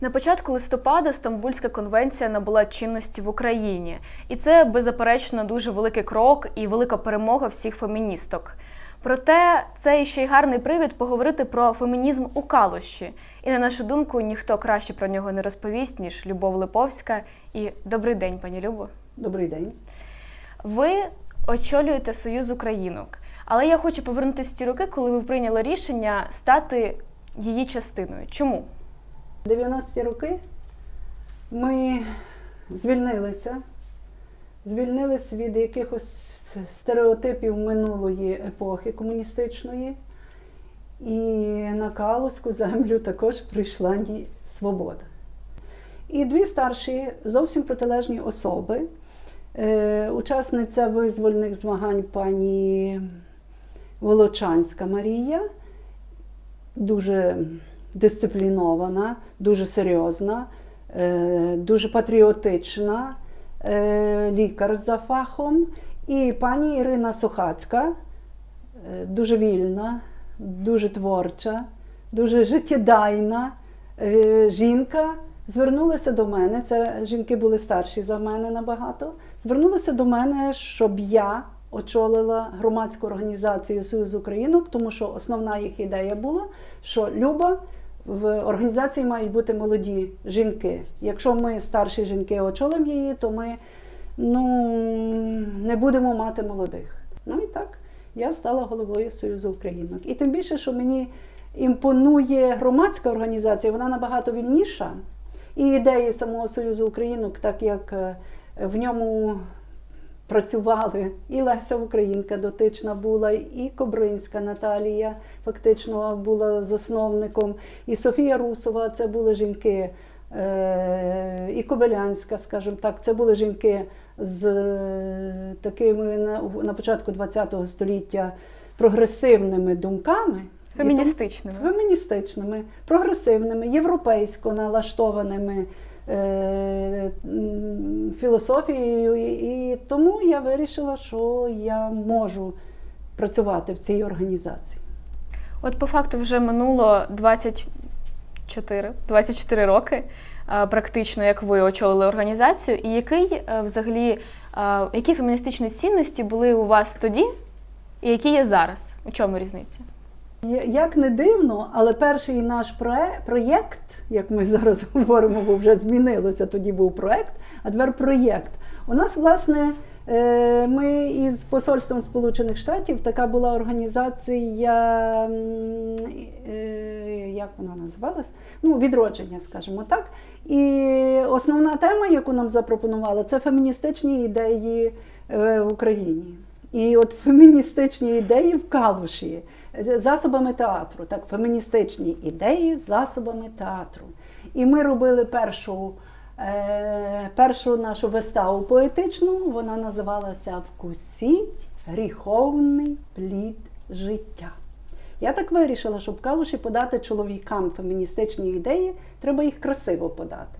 На початку листопада Стамбульська конвенція набула чинності в Україні, і це беззаперечно дуже великий крок і велика перемога всіх феміністок. Проте це ще й гарний привід поговорити про фемінізм у Калуші. І на нашу думку, ніхто краще про нього не розповість, ніж Любов Липовська. І добрий день, пані Любо. Добрий день. Ви очолюєте Союз Українок. Але я хочу повернутися ті роки, коли ви прийняли рішення стати її частиною. Чому? 90-ті роки ми звільнилися, звільнилися від якихось стереотипів минулої епохи комуністичної, і на Калузьку землю також прийшла свобода. І дві старші, зовсім протилежні особи, е, учасниця визвольних змагань пані Волочанська Марія, дуже дисциплінована, дуже серйозна, е, дуже патріотична е, лікар за фахом. І пані Ірина Сухацька, е, дуже вільна, дуже творча, дуже життєдайна жінка. Звернулася до мене, це жінки були старші за мене набагато. Звернулися до мене, щоб я очолила громадську організацію Союз Українок, тому що основна їх ідея була, що Люба в організації мають бути молоді жінки. Якщо ми старші жінки очолимо її, то ми ну, не будемо мати молодих. Ну і так, я стала головою Союзу Українок. І тим більше, що мені імпонує громадська організація, вона набагато вільніша. І ідеї самого Союзу Українок, так як е, в ньому працювали і Леся Українка дотична була, і Кобринська Наталія фактично була засновником, і Софія Русова це були жінки, е, і Кобилянська, скажімо так, це були жінки з е, такими на, початку ХХ століття прогресивними думками. Феміністичними. феміністичними, прогресивними, європейсько налаштованими філософією. І, тому я вирішила, що я можу працювати в цій організації. От по факту вже минуло 24, 24 роки, е, практично, як ви очолили організацію. І який е, взагалі, е, які феміністичні цінності були у вас тоді, і які є зараз? У чому різниця? Як не дивно, але перший наш проєкт, як ми зараз говоримо, бо вже змінилося, тоді був проєкт, а тепер проєкт. У нас, власне, е, ми із Посольством Сполучених Штатів така була організація, е, як вона називалась? Ну, відродження, скажімо так. І основна тема, яку нам запропонували, це феміністичні ідеї е, в Україні. І от феміністичні ідеї в Калуші засобами театру, так, феміністичні ідеї засобами театру. І ми робили першу, е, першу нашу виставу поетичну, вона називалася Вкусіть гріховний плід життя. Я так вирішила, щоб в Калуші подати чоловікам феміністичні ідеї, треба їх красиво подати.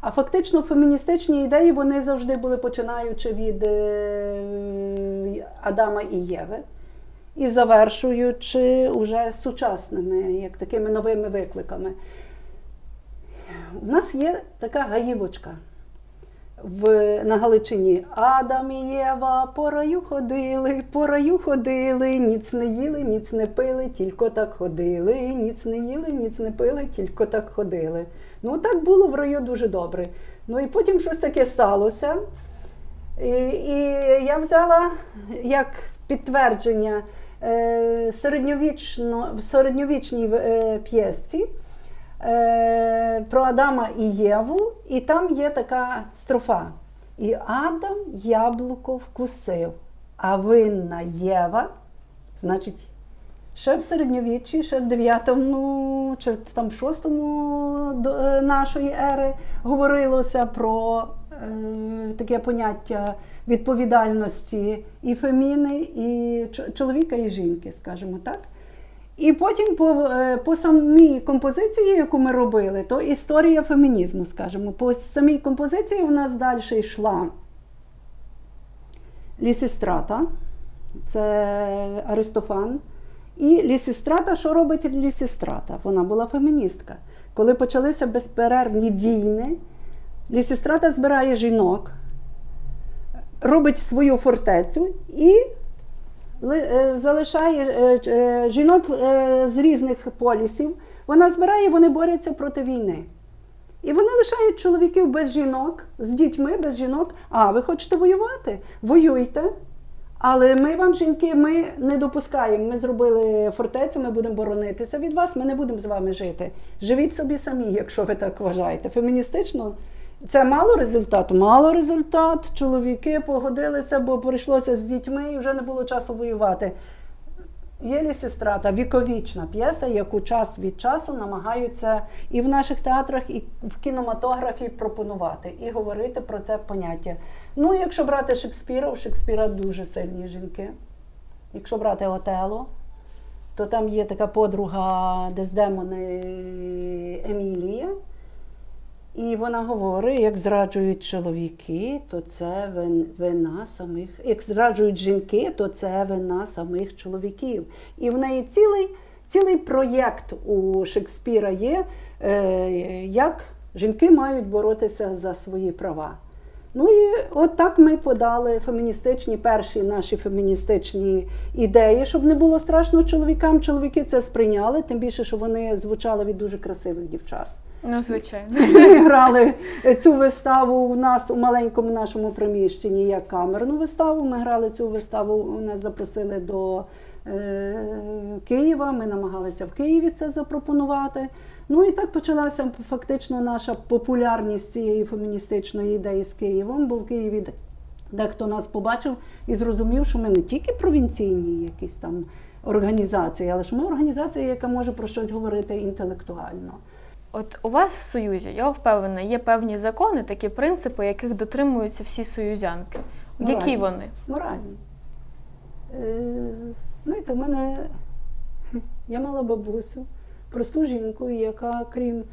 А фактично феміністичні ідеї вони завжди були починаючи від е, Адама і Єви і завершуючи уже сучасними, як такими новими викликами. У нас є така гаївочка в, на Галичині. Адам і Єва по раю ходили, по раю ходили, ніц не їли, ніц не пили, тільки так ходили, ніц не їли, ніц не пили, тільки так ходили. Ну так було в раю дуже добре. Ну і потім щось таке сталося. І, і я взяла як підтвердження середньовічно, в середньовічній е, п'єсці е, про Адама і Єву, і там є така строфа. І Адам яблуко вкусив, а винна Єва, значить, ще в середньовіччі, ще в 9-му, чи там 6-му до е, нашої ери говорилося про е, таке поняття відповідальності і феміни, і чоловіка, і жінки, скажімо так. І потім по, е, по самій композиції, яку ми робили, то історія фемінізму, скажімо. По самій композиції в нас далі йшла Лісістрата, це Аристофан. І лісістрата, що робить лісістрата? Вона була феміністка. Коли почалися безперервні війни, лісістрата збирає жінок, робить свою фортецю і е, залишає е, е, жінок з різних полісів. Вона збирає, вони борються проти війни. І вони лишають чоловіків без жінок, з дітьми без жінок. А, ви хочете воювати? Воюйте. Але ми вам, жінки, ми не допускаємо. Ми зробили фортецю, ми будемо боронитися від вас, ми не будемо з вами жити. Живіть собі самі, якщо ви так вважаєте. Феміністично це мало результату? Мало результат. Чоловіки погодилися, бо прийшлося з дітьми і вже не було часу воювати. Є лісістрата, віковічна п'єса, яку час від часу намагаються і в наших театрах, і в кінематографі пропонувати, і говорити про це поняття. Ну, якщо брати Шекспіра, у Шекспіра дуже сильні жінки. Якщо брати Отело, то там є така подруга Дездемони Емілія. І вона говорить, як зраджують чоловіки, то це вина самих, як зраджують жінки, то це вина самих чоловіків. І в неї цілий, цілий проєкт у Шекспіра є, е, як жінки мають боротися за свої права. Ну і от так ми подали феміністичні перші наші феміністичні ідеї, щоб не було страшно чоловікам. Чоловіки це сприйняли, тим більше, що вони звучали від дуже красивих дівчат. Ну, звичайно. Ми грали цю виставу у нас у маленькому нашому приміщенні як камерну виставу. Ми грали цю виставу, нас запросили до е, Києва. Ми намагалися в Києві це запропонувати. Ну і так почалася фактично наша популярність цієї феміністичної ідеї з Києвом, бо в Києві дехто нас побачив і зрозумів, що ми не тільки провінційні якісь там організації, але що ми організація, яка може про щось говорити інтелектуально. От у вас в Союзі, я впевнена, є певні закони, такі принципи, яких дотримуються всі союзянки. Які вони? Моральні. Е, знаєте, в мене я мала бабусю, просту жінку, яка, крім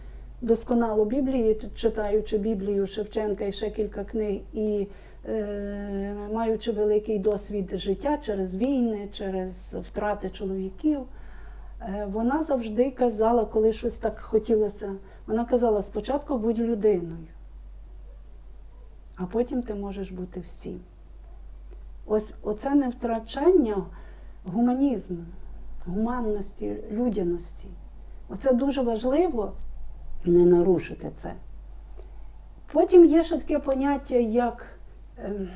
досконало Біблії, читаючи Біблію Шевченка і ще кілька книг, і е, маючи великий досвід життя через війни, через втрати чоловіків, вона завжди казала, коли щось так хотілося, вона казала: спочатку будь людиною, а потім ти можеш бути всім. Ось оце не втрачання гуманізму, гуманності, людяності. Оце дуже важливо не нарушити це. Потім є ще таке поняття, як ем,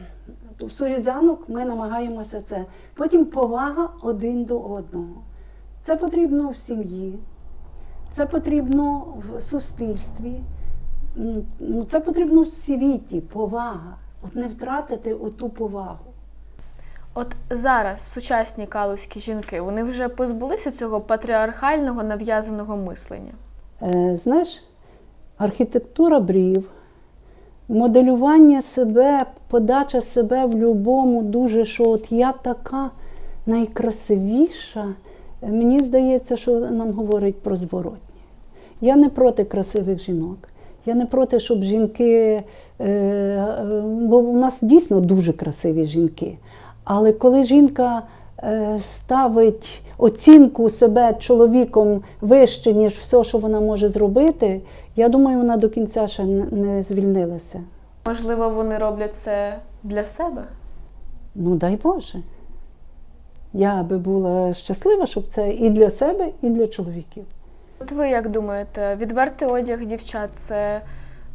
в союзянок ми намагаємося це. Потім повага один до одного. Це потрібно в сім'ї, це потрібно в суспільстві, ну, це потрібно в світі, повага. От не втратити оту повагу. От зараз сучасні калузькі жінки, вони вже позбулися цього патріархального нав'язаного мислення. Е, знаєш, архітектура брів, моделювання себе, подача себе в любому дуже, що от я така найкрасивіша, мені здається, що нам говорить про зворотнє. Я не проти красивих жінок. Я не проти, щоб жінки, е, е, бо у нас дійсно дуже красиві жінки. Але коли жінка е, ставить оцінку себе чоловіком вище, ніж все, що вона може зробити, я думаю, вона до кінця ще не звільнилася. Можливо, вони роблять це для себе. Ну, дай Боже. Я би була щаслива, щоб це і для себе, і для чоловіків. От ви як думаєте, відвертий одяг дівчат це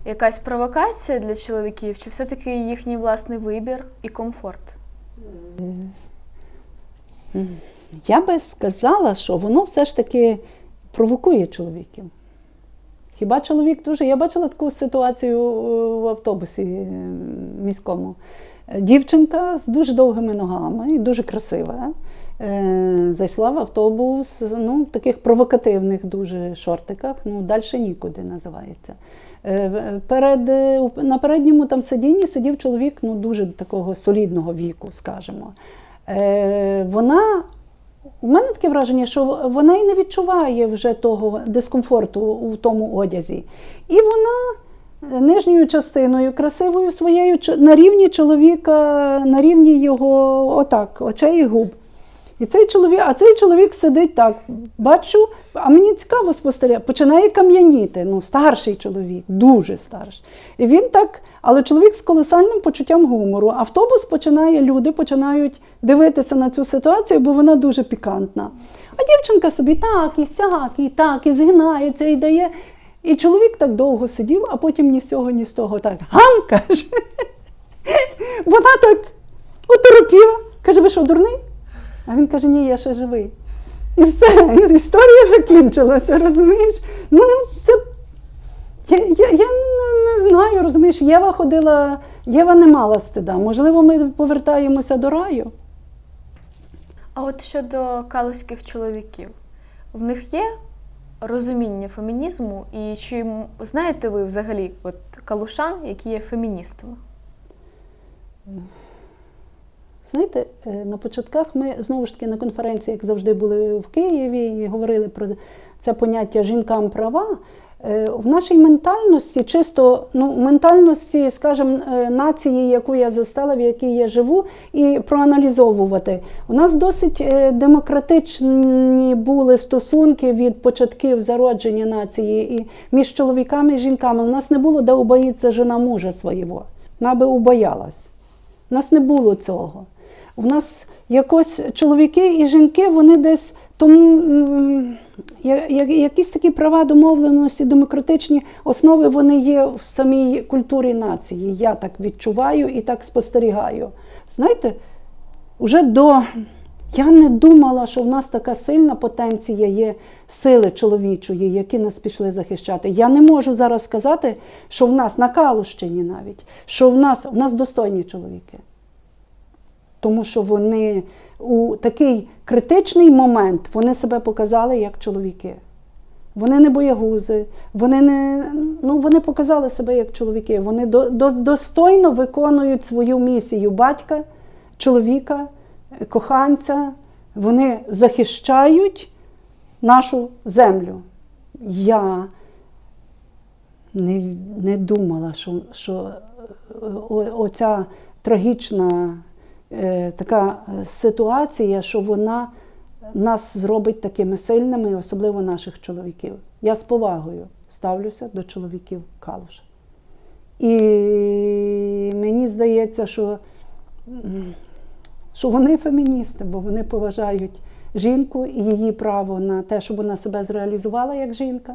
якась провокація для чоловіків, чи все-таки їхній власний вибір і комфорт? Я би сказала, що воно все ж таки провокує чоловіків. Хіба чоловік дуже. Я бачила таку ситуацію е, в автобусі е, міському. Дівчинка з дуже довгими ногами і дуже красива. е, Зайшла в автобус ну, в таких провокативних дуже шортиках, ну, далі нікуди називається. Е, Перед, е, на передньому там сидінні сидів чоловік ну, дуже такого солідного віку, скажімо. Вона у мене таке враження, що вона і не відчуває вже того дискомфорту у тому одязі. І вона нижньою частиною, красивою своєю, на рівні чоловіка, на рівні його отак, очей і губ. І цей чоловік, а цей чоловік сидить так, бачу, а мені цікаво спостерігати, починає кам'яніти. Ну, старший чоловік, дуже старший. І він так, але чоловік з колосальним почуттям гумору. Автобус починає, люди починають дивитися на цю ситуацію, бо вона дуже пікантна. А дівчинка собі так, і сяк, і так, і згинається, і дає. І чоловік так довго сидів, а потім ні з цього, ні з того так гам каже. Вона так оторопіла. Каже, ви що, дурний? А він каже, ні, я ще живий. І все, історія закінчилася, розумієш? Ну, це я, я, я не, не знаю, розумієш, Єва ходила, Єва не мала стида. Можливо, ми повертаємося до раю. А от щодо калузьких чоловіків, в них є розуміння фемінізму, і чи знаєте ви взагалі от калушан, які є феміністами? Знаєте, е, на початках ми знову ж таки на конференції, як завжди, були в Києві і говорили про це поняття жінкам права. Е, В нашій ментальності, чисто ну, ментальності, скажімо, е, нації, яку я застала, в якій я живу, і проаналізовувати. У нас досить е, демократичні були стосунки від початків зародження нації і між чоловіками і жінками. У нас не було, де убоїться жена мужа свого. Вона би убоялась. У нас не було цього. У нас якось чоловіки і жінки, вони десь тому якісь такі права домовленості, демократичні основи вони є в самій культурі нації. Я так відчуваю і так спостерігаю. Знаєте, уже до. Я не думала, що в нас така сильна потенція є сили чоловічої, які нас пішли захищати. Я не можу зараз сказати, що в нас на Калущині навіть, що в нас, в нас достойні чоловіки. Тому що вони у такий критичний момент вони себе показали як чоловіки. Вони не боягузи, вони не ну вони показали себе як чоловіки. Вони до, до, достойно виконують свою місію батька, чоловіка, коханця. Вони захищають нашу землю. Я не, не думала, що, що е, оця трагічна така е, ситуація, що вона нас зробить такими сильними, особливо наших чоловіків. Я з повагою ставлюся до чоловіків Калуша. І мені здається, що, що вони феміністи, бо вони поважають жінку і її право на те, щоб вона себе зреалізувала як жінка.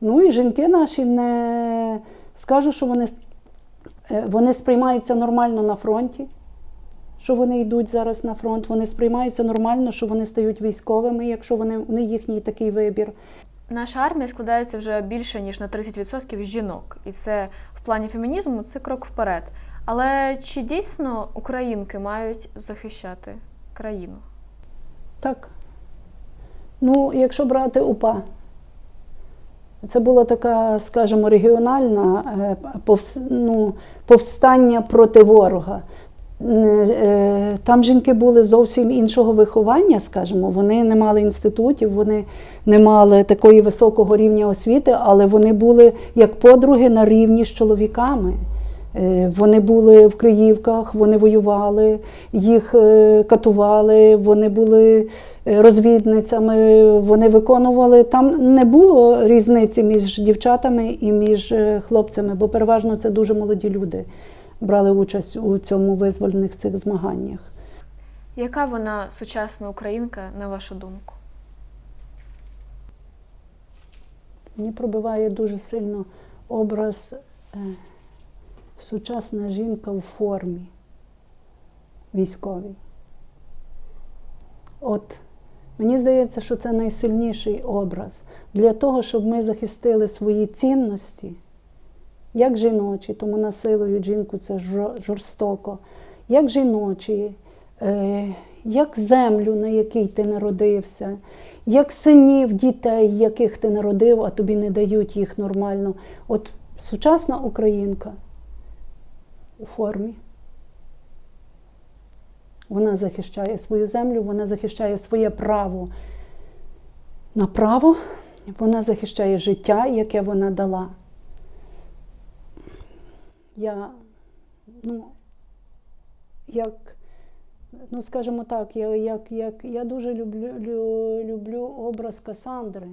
Ну і жінки наші не скажу, що вони, е, вони сприймаються нормально на фронті, що вони йдуть зараз на фронт. Вони сприймаються нормально, що вони стають військовими, якщо вони, вони їхній такий вибір. Наша армія складається вже більше ніж на 30% жінок, і це в плані фемінізму це крок вперед. Але чи дійсно українки мають захищати країну? Так. Ну, якщо брати УПА, це була така, скажімо, регіональна е, повс- ну, повстання проти ворога. Е, Там жінки були зовсім іншого виховання, скажімо, вони не мали інститутів, вони не мали такої високого рівня освіти, але вони були як подруги на рівні з чоловіками. Е, Вони були в Криївках, вони воювали, їх е, катували, вони були розвідницями, вони виконували. Там не було різниці між дівчатами і між хлопцями, бо переважно це дуже молоді люди брали участь у цьому визвольних цих змаганнях. Яка вона сучасна українка, на вашу думку? Мені пробиває дуже сильно образ е, сучасна жінка у формі військовій. От мені здається, що це найсильніший образ для того, щоб ми захистили свої цінності, як жіночі, тому насилують жінку це жорстоко, як жіночі, е, як землю, на якій ти народився, як синів, дітей, яких ти народив, а тобі не дають їх нормально. От сучасна українка у формі. Вона захищає свою землю, вона захищає своє право на право, вона захищає життя, яке вона дала. Я, ну, як ну скажімо так, я, як, як, я дуже люблю, лю- люблю образ Касандри.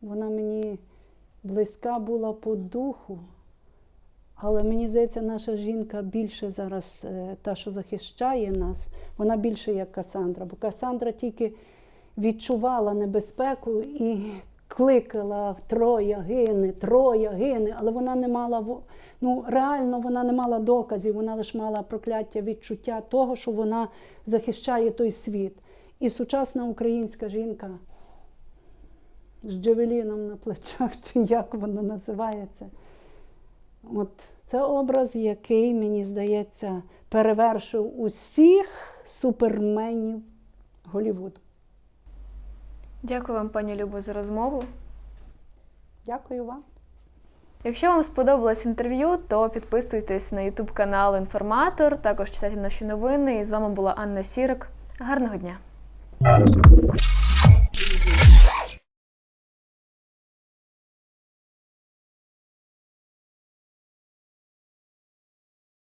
Вона мені близька була по духу, але мені здається, наша жінка більше зараз, е, та, що захищає нас, вона більше як Касандра. Бо Касандра тільки відчувала небезпеку і кликала Троя гине, Троя гине, але вона не мала ну, реально вона не мала доказів, вона лише мала прокляття відчуття того, що вона захищає той світ. І сучасна українська жінка з джевеліном на плечах, чи як воно називається. От це образ, який, мені здається, перевершив усіх суперменів Голівуду. Дякую вам, пані Любо, за розмову. Дякую вам. Якщо вам сподобалось інтерв'ю, то підписуйтесь на YouTube канал Інформатор, також читайте наші новини. І з вами була Анна Сірик. Гарного дня!